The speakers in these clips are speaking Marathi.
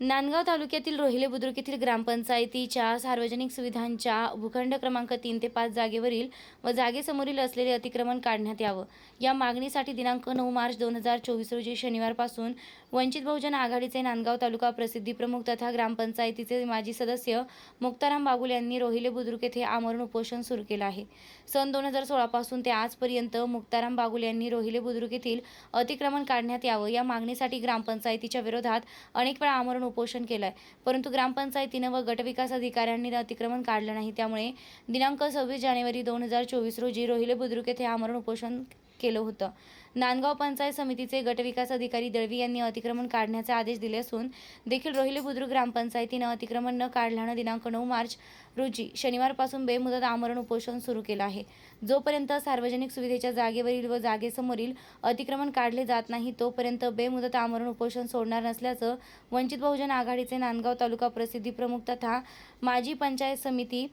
नांदगाव तालुक्यातील रोहिले बुद्रुक येथील ग्रामपंचायतीच्या सार्वजनिक सुविधांच्या भूखंड क्रमांक तीन ते पाच जागेवरील व जागेसमोरील असलेले अतिक्रमण काढण्यात यावं. या मागणीसाठी दिनांक नऊ मार्च दोन हजार चोवीस रोजी शनिवारपासून वंचित बहुजन आघाडीचे नांदगाव तालुका प्रसिद्धी प्रमुख तथा ग्रामपंचायतीचे माजी सदस्य मुक्ताराम बागुल यांनी रोहिले बुद्रुक येथे आमरण उपोषण सुरू केलं आहे. सन दोन हजार सोळापासून ते आजपर्यंत मुक्ताराम बागुल यांनी रोहिले बुद्रुक येथील अतिक्रमण काढण्यात यावं. या मागणीसाठी ग्रामपंचायतीच्या विरोधात अनेक वेळा आमरण उपोषण केलं आहे परंतु ग्रामपंचायतीनं व गटविकास अधिकाऱ्यांनी अतिक्रमण काढलं नाही. त्यामुळे दिनांक सव्वीस जानेवारी दोन हजार चोवीस रोजी रोहिले बुद्रुक येथे आमरण उपोषण केलं होतं. नांदगाव पंचायत समितीचे गटविकास अधिकारी दळवी यांनी अतिक्रमण काढण्याचे आदेश दिले असून देखील रोहिले बुद्रुक ग्रामपंचायतीनं अतिक्रमण न काढल्यानं दिनांक नऊ मार्च रोजी शनिवारपासून बेमुदत आमरण उपोषण सुरू केलं आहे. जोपर्यंत सार्वजनिक सुविधेच्या जागेवरील व जागेसमोरील अतिक्रमण काढले जात नाही तोपर्यंत बेमुदत आमरण उपोषण सोडणार नसल्याचं वंचित बहुजन आघाडीचे नांदगाव तालुका प्रसिद्धी प्रमुख तथा माजी पंचायत समिती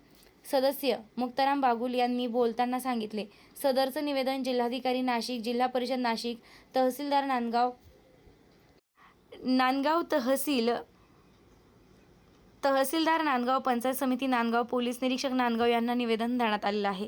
सदस्य मुक्ताराम बागुल यांनी बोलताना सांगितले. सदरचं निवेदन जिल्हाधिकारी नाशिक जिल्हा परिषद नाशिक तहसीलदार नांदगाव नांदगाव तहसील तहसीलदार नांदगाव पंचायत समिती नांदगाव पोलीस निरीक्षक नांदगाव यांना निवेदन देण्यात आलेलं आहे.